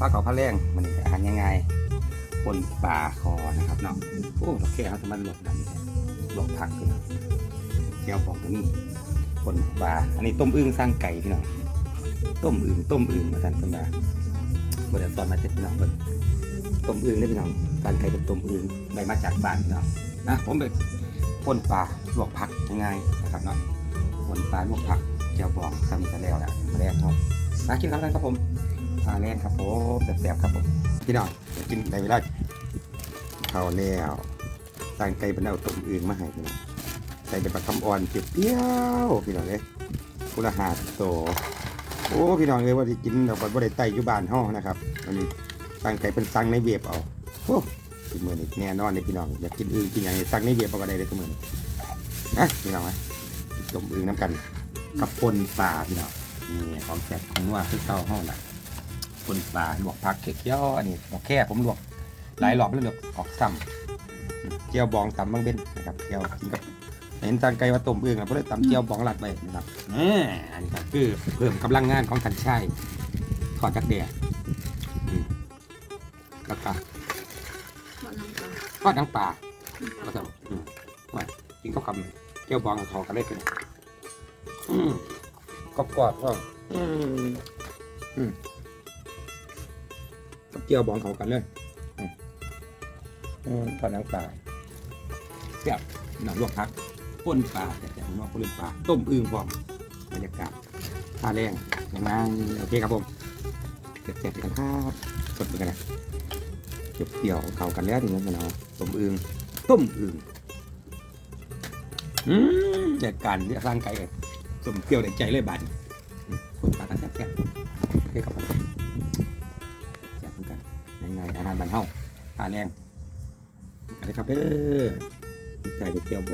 ปลาเก๋าผ้าแรงมันนี่อาหารง่ายๆปนปลาคอนะครับเนาะโอ้ดอกแค่เขาทำมันหลดดันหลดผักเลยนะแก้วบอกตรงนี้ปนปลาอันนี้ต้มอึ่งสร้างไก่พี่น้องต้มอึ่งต้มอึ่งมาทันเป็นมาบริษัทตอนมาเจ็ดพี่น้องเบิ่งต้มอึ่งได้พี่น้องการไก่เป็นต้มอึ่งได้มาจากบ้านพี่น้องนะผมไปปนปลาลวกผักง่ายๆนะครับเนาะปนปลาลวกผักแก้วบองทำกันแล้วแหละมาแรกครับมากินข้าวกันครับผม ปลาแล่นครับผมแซ่บๆครับผมพี่น้องกินในเวลาข้าวแล้วตั้งใจเป็นเอาต้มอื่นมาให้พี่น้องใส่เป็นปลาคำอ่อนเปรี้ยวพี่น้องเลยกุละหาดโตโอ้พี่น้องเลยว่าที่กินเราบ่ได้ไต่อยู่บ้านห้องนะครับอันนี้ตั้งใจเป็นสั่งในเว็บเอาโอ้ทีมือนี่แน่นอนเลยพี่น้องอยากกินอื่นกินอย่างนี้สั่งในเว็บเอาก็ได้เลยทุกมือนี้นะพี่น้องไหมต้มอื่นน้ำกันกับปนปลาพี่น้องนี่ของแซ่บของนัวคือเต้าห้องน่ะ คนปลาลวกผักเขียวๆอันนี้ดอกแค่ผมลวกหลายรอบแล้วลวกออกซ้ำเจียวบองตำบางเบนนะครับเจียวกินกับเห็นจานไก่ว่าต้มเอื้องนะเพราะเลยตำเจียวบองหลัดไปนะครับนี่อันนี้ก็คือเพิ่มกำลังงานของทันชัยทอดจักเดียแล้วก็ทอดน้ำปลาแล้วก็อืมว่ากินข้าวกับเจียวบองกับเขากันเลยกันกรอบๆก็อืมอืม กับเจียวบองเขากันเลยอืมอืมทอดน้ำปลาเสียบหนังลวกพักป่นปลาแต่แต่ผมว่าป่นปลาต้มอึ่งพร้อมบรรยากาศท่าแรงอย่างนั้นโอเคครับผมเสร็จๆกันครับสดไปกันนะเจียวเปรี้ยวๆเขากันแล้วทีนี้กันเนาะต้มอึ่งต้มอึ่งอืมเด็ดการเรียกร่างไก่เลยต้มเปรี้ยวในใจเลยบาดนอืมป่นปลาตั้งแซ่บๆโอเคครับผม แรงอะไรครับเด้อใจเด็กเที่ยวบวก